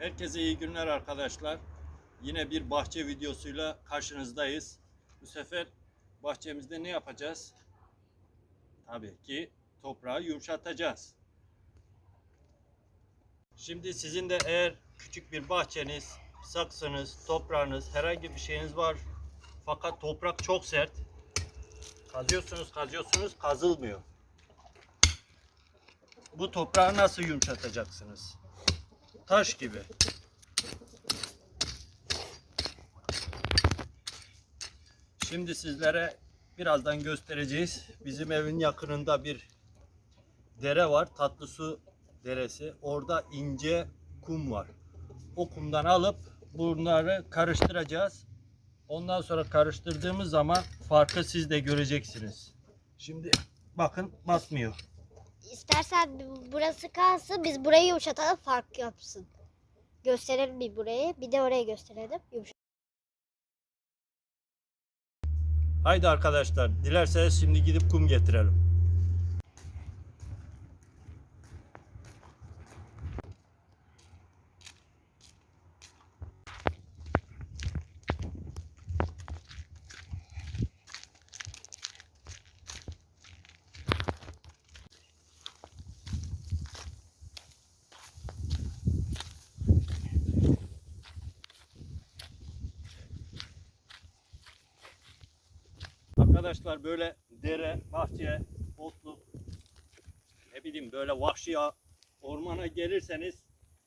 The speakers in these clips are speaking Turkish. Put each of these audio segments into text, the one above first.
Herkese iyi günler arkadaşlar. Yine bir bahçe videosuyla karşınızdayız. Bu sefer bahçemizde ne yapacağız? Tabii ki toprağı yumuşatacağız. Şimdi sizin de eğer küçük bir bahçeniz, saksınız, toprağınız, herhangi bir şeyiniz var fakat toprak çok sert. Kazıyorsunuz, kazıyorsunuz, kazılmıyor. Bu toprağı nasıl yumuşatacaksınız? Taş gibi. Şimdi sizlere birazdan göstereceğiz. Bizim evin yakınında bir dere var. Tatlı su deresi. Orada ince kum var. O kumdan alıp bunları karıştıracağız. Ondan sonra karıştırdığımız zaman farkı siz de göreceksiniz. Şimdi bakın batmıyor. İstersen burası kalsın biz burayı yumuşatalım fark yapsın. Gösterelim bir burayı bir de orayı gösterelim. Yumuşat. Haydi arkadaşlar dilerseniz şimdi gidip kum getirelim. Arkadaşlar böyle dere, bahçe, otluk, ne bileyim böyle vahşi ormana gelirseniz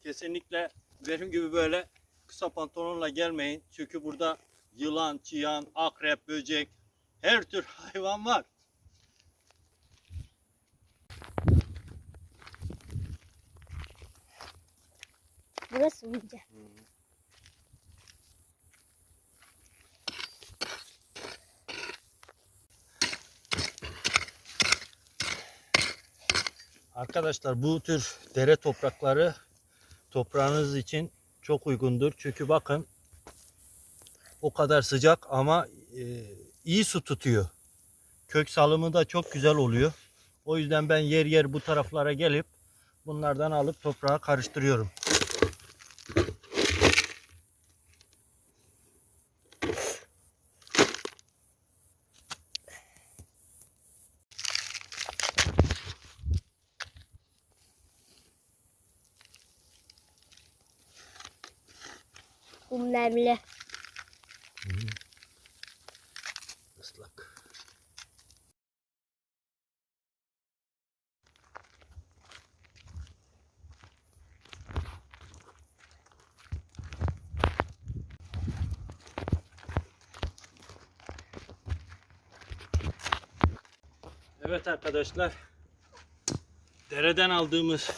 kesinlikle benim gibi böyle kısa pantolonla gelmeyin. Çünkü burada yılan, çıyan, akrep, böcek her tür hayvan var. Burası ince. Arkadaşlar bu tür dere toprakları toprağınız için çok uygundur. Çünkü bakın o kadar sıcak ama e, iyi su tutuyor. Kök salımı da çok güzel oluyor. O yüzden ben yer yer bu taraflara gelip bunlardan alıp toprağa karıştırıyorum. Kum nemli. Islak. Evet arkadaşlar. Dereden aldığımız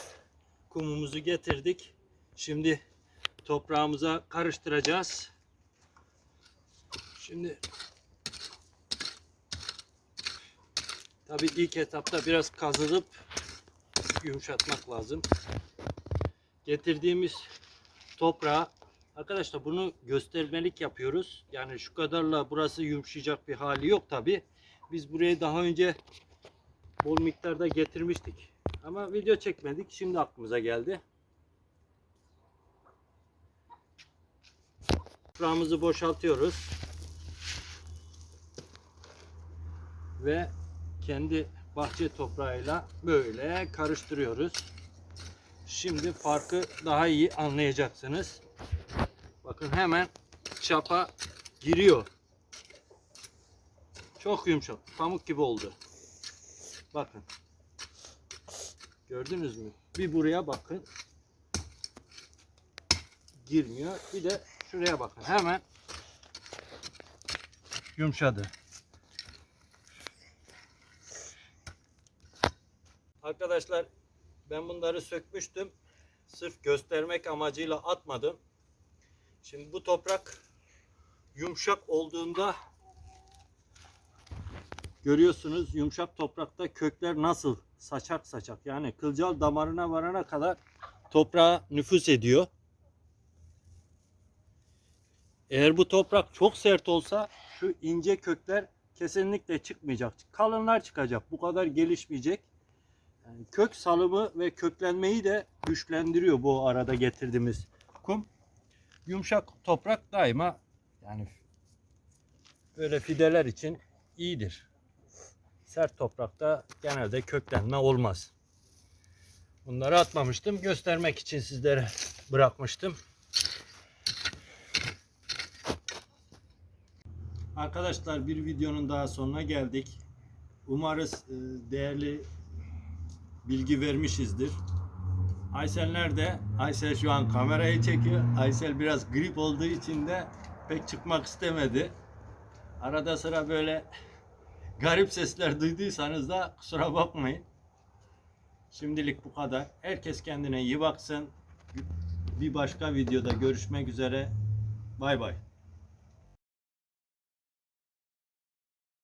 kumumuzu getirdik. Şimdi toprağımıza karıştıracağız. Şimdi Tabii ilk etapta biraz kazılıp yumuşatmak lazım. Getirdiğimiz toprağı arkadaşlar bunu göstermelik yapıyoruz. Yani şu kadarla burası yumuşayacak bir hali yok tabi. Biz burayı daha önce bol miktarda getirmiştik. Ama video çekmedik. Şimdi aklımıza geldi. Toprağımızı boşaltıyoruz. Ve kendi bahçe toprağıyla böyle karıştırıyoruz. Şimdi farkı daha iyi anlayacaksınız. Bakın hemen çapa giriyor. Çok yumuşak. Pamuk gibi oldu. Bakın. Gördünüz mü? Bir buraya bakın. Girmiyor. Bir de şuraya bakın. Hemen yumuşadı. Arkadaşlar ben bunları sökmüştüm. Sırf göstermek amacıyla atmadım. Şimdi bu toprak yumuşak olduğunda görüyorsunuz yumuşak toprakta kökler nasıl saçak saçak yani kılcal damarına varana kadar toprağa nüfus ediyor. Eğer bu toprak çok sert olsa şu ince kökler kesinlikle çıkmayacak. Kalınlar çıkacak. Bu kadar gelişmeyecek. Yani kök salımı ve köklenmeyi de güçlendiriyor bu arada getirdiğimiz kum. Yumuşak toprak daima yani böyle fideler için iyidir. Sert toprakta genelde köklenme olmaz. Bunları atmamıştım. Göstermek için sizlere bırakmıştım. Arkadaşlar bir videonun daha sonuna geldik. Umarız e, değerli bilgi vermişizdir. Aysel nerede? Aysel şu an kamerayı çekiyor. Aysel biraz grip olduğu için de pek çıkmak istemedi. Arada sıra böyle garip sesler duyduysanız da kusura bakmayın. Şimdilik bu kadar. Herkes kendine iyi baksın. Bir başka videoda görüşmek üzere. Bay bay.